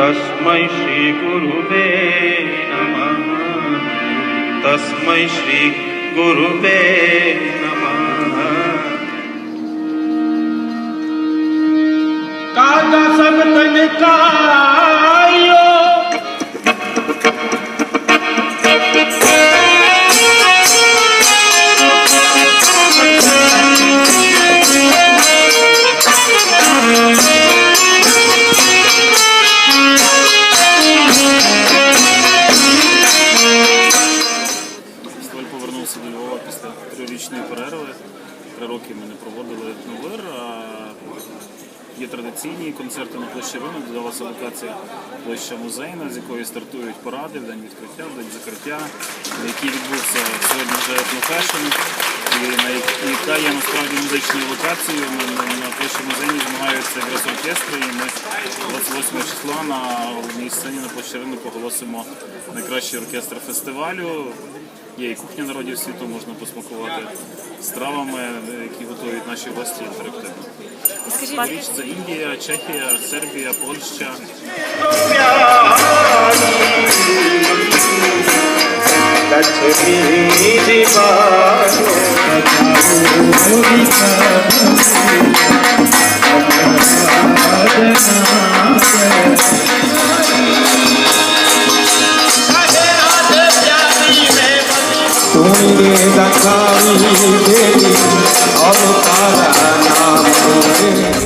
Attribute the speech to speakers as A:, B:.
A: तस्मै श्रीगुरुवे नमः। तस्मै श्रीगुरुवे नम।
B: का सब तन
C: का повернувся до Львова після трирічної перерви. Три роки ми не проводили новир. а Є традиційні концерти на площі ринок, додалася локація площа музейна, з якої стартують паради в день відкриття, в день закриття, який відбувся сьогодні вже етнофешн, і на яка є насправді музичною локацією. На площі музейні змагаються якраз оркестри, і ми 28 числа на головній сцені на площі ринок оголосимо найкращий оркестр фестивалю. Є і кухня народів світу, можна посмакувати стравами, які готують наші гості інтерактивно. Річ це Індія, Чехія, Сербія, Польща.
B: তুমি দেখাই অবতারা নাম